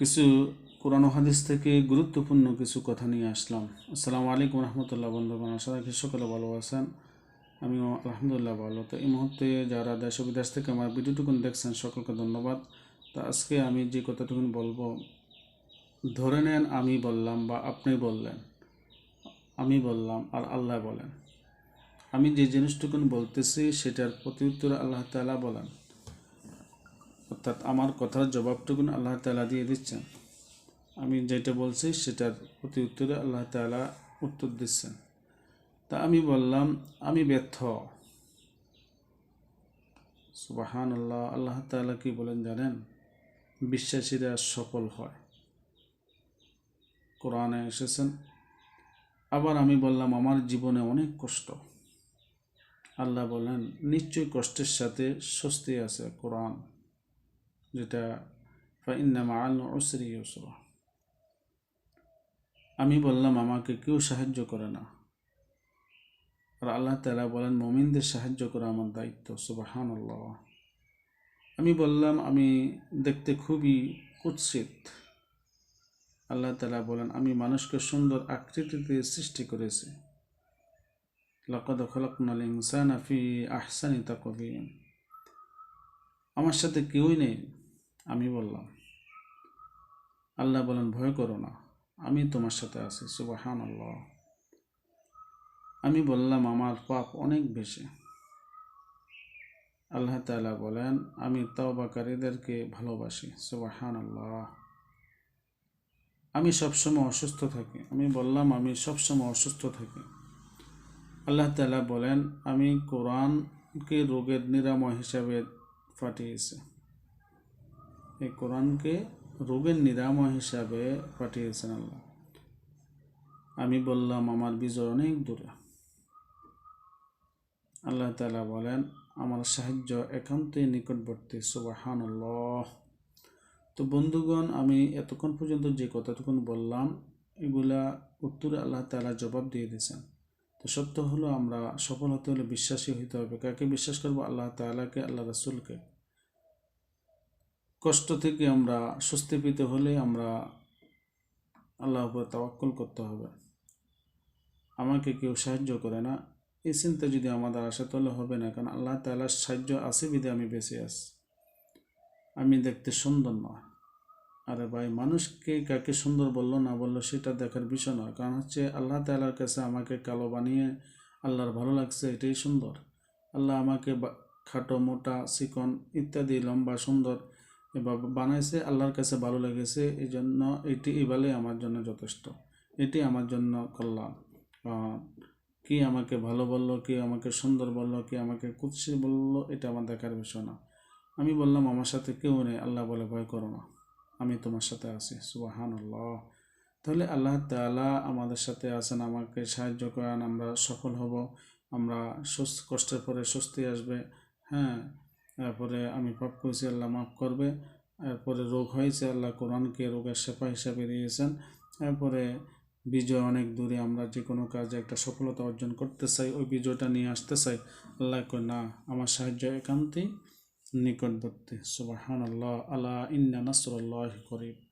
কিছু কোরআন হাদিস থেকে গুরুত্বপূর্ণ কিছু কথা নিয়ে আসলাম। আসসালামু আলাইকুম রহমতুল্লাহ বন্ধুগণ আশা রাখি সকলে ভালো আছেন। আমিও আলহামদুলিল্লাহ ভালো। তো এই মুহূর্তে যারা দেশ বিদেশ থেকে আমার ভিডিওটুকুন দেখছেন, সকলকে ধন্যবাদ। তো আজকে আমি যে কথাটুকুন বলব, ধরে নেন আমি বললাম বা আপনি বললেন, আমি বললাম আর আল্লাহ বলেন। আমি যে জিনিসটুকুন বলতেছি, সেটার প্রতি উত্তর আল্লাহ তাআলা বলেন। অর্থাৎ আমার কথার জবাবটুকুন আল্লাহ তাআলা দিয়ে দিচ্ছেন। আমি যেটা বলছি সেটার প্রতি উত্তরে আল্লাহ তাআলা উত্তর দিচ্ছেন। তা আমি বললাম, আমি ব্যর্থ। সুবাহান আল্লাহ আল্লাহ তাআলা কি বলেন জানেন? বিশ্বাসীরা সফল হয়। কোরআনে এসেছেন, আবার আমি বললাম, আমার জীবনে অনেক কষ্ট। আল্লাহ বলেন নিশ্চয়ই কষ্টের সাথে স্বস্তি আছে কোরআন। যেটা আল আমি বললাম, আমাকে কেউ সাহায্য করে না। আর আল্লাহ তালা বলেন, মমিনদের সাহায্য করা আমার দায়িত্ব। সুবাহান আল্লাহ আমি বললাম, আমি দেখতে খুবই কুৎসিত। আল্লাহ তালা বলেন, আমি মানুষকে সুন্দর আকৃতিতে সৃষ্টি করেছি। লকদ খলকনাল ইনসান আফি আহসানি তাকবিন আমার সাথে কেউই নেই। আমি বললাম, আল্লাহ বলেন, ভয় করো না, আমি তোমার সাথে আছি সুবাহান আল্লাহ আমি বললাম, আমার পাপ অনেক বেশি। আল্লাহ তাআলা বলেন, আমি তওবাকারীদেরকে ভালোবাসি সুবাহান আল্লাহ আমি সবসময় অসুস্থ থাকি। আমি বললাম, আমি সবসময় অসুস্থ থাকি। আল্লাহ তালা বলেন, আমি কোরআনকে রোগের নিরাময় হিসাবে পাঠিয়েছি। এই কোরআনকে রোগের নিরাময় হিসাবে পাঠিয়েছেন আল্লাহ। আমি বললাম, আমার বিজয় অনেক দূরে। আল্লাহ তালা বলেন, আমার সাহায্য একান্তই নিকটবর্তী সুবাহান তো বন্ধুগণ, আমি এতক্ষণ পর্যন্ত যে কথাটুকুন বললাম, এগুলা উত্তরে আল্লাহ তালা জবাব দিয়ে দিয়েছেন। তো সত্য হলো, আমরা সফল হতে হলে বিশ্বাসী হইতে হবে। কাকে বিশ্বাস করব? আল্লাহ তালাকে আল্লাহ রাসুলকে। কষ্ট থেকে আমরা স্বস্তি পেতে হলে আমরা আল্লাহ উপর তাওয়াক্কুল করতে হবে। আমাকে কেউ সাহায্য করে না। এই চিন্তা যদি আমাদের আসে তাহলে হবে না, কারণ আল্লাহ তালার সাহায্য আছে বিধে আমি বেঁচে আছি। আমি দেখতে সুন্দর নয় আরে ভাই মানুষকে কাকে সুন্দর বলল না বলল সেটা দেখার বিষয় নয়। কারণ হচ্ছে আল্লাহ তালার কাছে আমাকে কালো বানিয়ে আল্লাহর ভালো লাগছে, এটাই সুন্দর। আল্লাহ আমাকে খাটো, মোটা, চিকন ইত্যাদি, লম্বা, সুন্দর বানাইছে, আল্লাহর কাছে ভালো লেগেছে এই জন্য এটি এবারে আমার জন্য যথেষ্ট। এটি আমার জন্য কল্যাণ। কি আমাকে ভালো বলল, কি আমাকে সুন্দর বলল, কি আমাকে কুৎসি বলল, এটা আমার দেখার বিষয় না। আমি বললাম, আমার সাথে কেউ নেই, আল্লাহ বলে ভয় করো না। আমি তোমার সাথে আছি। সুবাহান আল্লাহ তাহলে আল্লাহ তালা আমাদের সাথে আছেন, আমাকে সাহায্য করেন, আমরা সফল হব, আমরা সুস্থ, কষ্টের পরে স্বস্তি আসবে। হ্যাঁ তারপরে আমি পাপ করেছি, আল্লাহ মাফ করবে। এরপরে রোগ হয়েছে, আল্লাহ কোরআনকে রোগের সেপা হিসাবে দিয়েছেন। এরপরে বিজয় অনেক দূরে, আমরা যে কোনো কাজে একটা সফলতা অর্জন করতে চাই, ওই বিজয়টা নিয়ে আসতে চাই। আল্লাহ কই না, আমার সাহায্য একান্তই নিকটবর্তী। সুবাহান আল্লাহ আল্লাহ ইন্না নাসরুল্লাহ করিব।